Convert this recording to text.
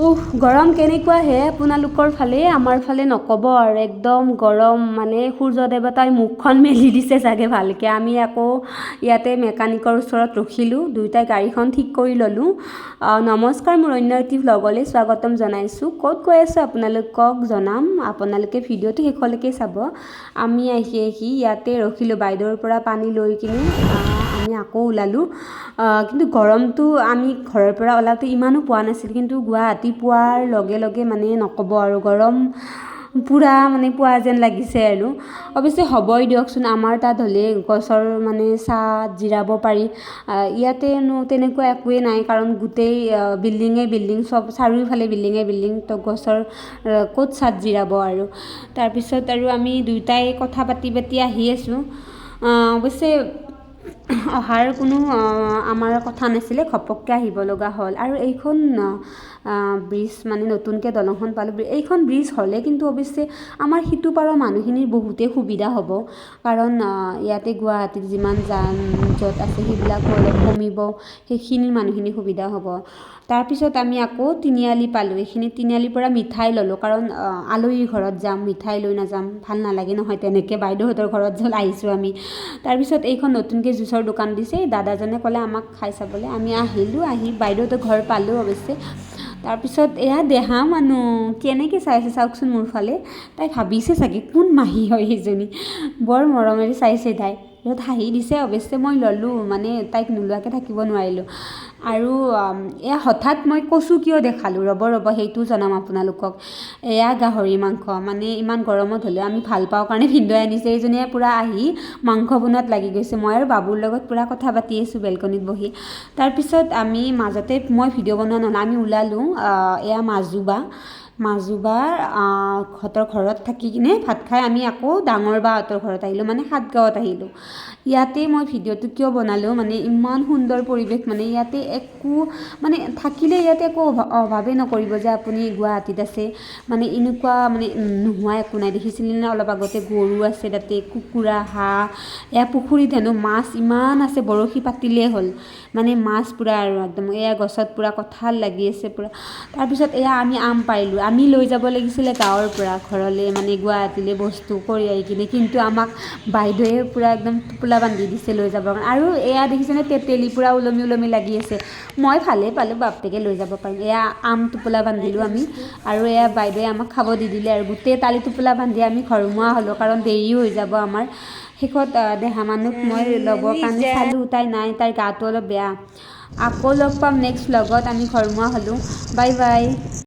উফ, গৰম কেনেকুৱা হে আপোনালোকৰ ফালে? আমাৰ ফালে নক'ব আৰু একদম গৰম মানে সূৰ্য দেৱতাই মুখখন মেলি দিছে চাগে ভালকৈ। আমি আকৌ ইয়াতে মেকানিকৰ ওচৰত ৰখিলোঁ, দুয়োটাই গাড়ীখন ঠিক কৰি ল'লোঁ। নমস্কাৰ, মোৰ অন্য এটি ভ্লগলৈ স্বাগতম জনাইছোঁ। ক'ত গৈ আছোঁ আপোনালোকক জনাম, আপোনালোকে ভিডিঅ'টো শেষলৈকে চাব। আমি আহি আহি ইয়াতে ৰখিলোঁ, বাইদেউৰ পৰা পানী লৈ কিনে। আমি আকৌ ওলালোঁ। কিন্তু গৰমটো আমি ঘৰৰ পৰা ওলাওঁতে ইমানো পোৱা নাছিলোঁ কিন্তু গুৱাহাটী পোৱাৰ লগে লগে মানে নক'ব আৰু গৰম পূৰা মানে পোৱা যেন লাগিছে আৰু। অৱশ্যে হ'বই দিয়কচোন আমাৰ তাত হ'লে গছৰ মানে ছাঁ জিৰাব পাৰি। ইয়াতেনো তেনেকুৱা একোৱেই নাই কাৰণ গোটেই বিল্ডিঙে বিল্ডিং চব চাৰিওফালে বিল্ডিঙে বিল্ডিং তো গছৰ ক'ত ছাঁত জিৰাব আৰু। তাৰপিছত আৰু আমি দুয়োটাই কথা পাতি পাতি আহি আছোঁ। অৱশ্যে অহাৰ কোনো আমাৰ কথা নাছিলে ঘপককৈ আহিব লগা হ'ল। আৰু এইখন ব্ৰিজ মানে নতুনকৈ দলংখন পালোঁ এইখন ব্ৰিজ হ'লে কিন্তু অৱশ্যে আমাৰ সিটো পাৰৰ মানুহখিনিৰ বহুতেই সুবিধা হ'ব। কাৰণ ইয়াতে গুৱাহাটীত যিমান যান জঁট আছে সেইবিলাকো অলপ কমিব সেইখিনিৰ মানুহখিনিৰ সুবিধা হ'ব। তাৰপিছত আমি আকৌ তিনিআলি পালোঁ এইখিনি তিনিআলিৰ পৰা মিঠাই ল'লোঁ কাৰণ আলহীৰ ঘৰত যাম মিঠাই লৈ নাযাম ভাল নালাগে নহয় তেনেকৈ বাইদেউহঁতৰ ঘৰত য'ত আহিছোঁ আমি। তাৰপিছত এইখন নতুনকৈ জুচৰ দোকান দিছে, এই দাদাজনে ক'লে, আমাক খাই চাবলৈ। আমি আহিলোঁ, আহি বাইদেউতো ঘৰ পালোঁ অৱশ্যে। তাৰপিছত এয়া দেহা মানুহ, কেনেকৈ চাইছে চাওকচোন মোৰ ফালে। তাই ভাবিছে চাগে, কোন মাহী হয় সেইজনী? বৰ মৰমেৰে চাইছে তাই। তাৰপিছত হাঁহি দিছে অৱশ্যে মই ল'লোঁ মানে তাইক নোলোৱাকৈ থাকিব নোৱাৰিলোঁ। আৰু এয়া হঠাৎ মই কচু কিয় দেখালোঁ? ৰ'ব ৰ'ব সেইটোও জনাম আপোনালোকক। এয়া গাহৰি মাংস মানে ইমান গৰমত হ'লেও আমি ভাল পাওঁ কাৰণে ভিনদেউৱে আনিছে এইজনীয়ে পূৰা আহি মাংস বনোৱাত লাগি গৈছে। মই আৰু বাবুৰ লগত পূৰা কথা পাতি আছোঁ বেলকনিত বহি। তাৰপিছত আমি মাজতে মই ভিডিঅ' বনোৱা নহ'লে আমি ওলালোঁ এয়া মাজুবা। মাজুবাৰ হঁতৰ ঘৰত থাকি কিনে ভাত খাই আমি আকৌ ডাঙৰ বাহঁতৰ ঘৰত আহিলোঁ মানে সাতগাঁৱত আহিলোঁ। ইয়াতে মই ভিডিঅ'টো কিয় বনালোঁ মানে ইমান সুন্দৰ পৰিৱেশ মানে ইয়াতে একো মানে থাকিলে ইয়াতে একো অভাৱেই নকৰিব যে আপুনি গুৱাহাটীত আছে। মানে এনেকুৱা মানে নোহোৱা একো নাই দেখিছিলে নে? অলপ আগতে গৰু আছে তাতে কুকুৰা হাঁহ এয়া পুখুৰীত হেনো মাছ ইমান আছে বৰশী পাতিলেই হ'ল। মানে মাছ পূৰা আৰু একদম এয়া গছত পূৰা কঁঠাল লাগি আছে পূৰা। তাৰপিছত এয়া আমি আম পাৰিলোঁ আমি লৈ যাব লাগিছিলে গাঁৱৰ পৰা, ঘৰলৈ মানে গুৱাহাটীলৈ বস্তু কঢ়িয়াই কিনে, কিন্তু আমাক বাইদেৱে পূৰা একদম টোপোলা বান্ধি দিছে লৈ যাবৰ কাৰণে। আৰু এয়া দেখিছেনে তেতেলী পূৰা ওলমি ওলমি লাগি আছে। মই ভালেই পালোঁ, বাপেকে লৈ যাব পাৰিম এয়া আম টোপোলা বান্ধিলোঁ আমি, আৰু এয়া বাইদেৱে আমাক খাব দি দিলে। আৰু গোটেই তালি টোপোলা বান্ধি আমি ঘৰমুৱা হ'লোঁ, কাৰণ দেৰি হৈ যাব আমাৰ। শেষত দেহা মানুহক মই ল'বৰ কাৰণে চালোঁ, তাই নাই, তাইৰ গাটো অলপ বেয়া। আকৌ লগ পাম নেক্সট ভ্লগত আমি ঘৰমুৱা হ'লোঁ। Bye bye.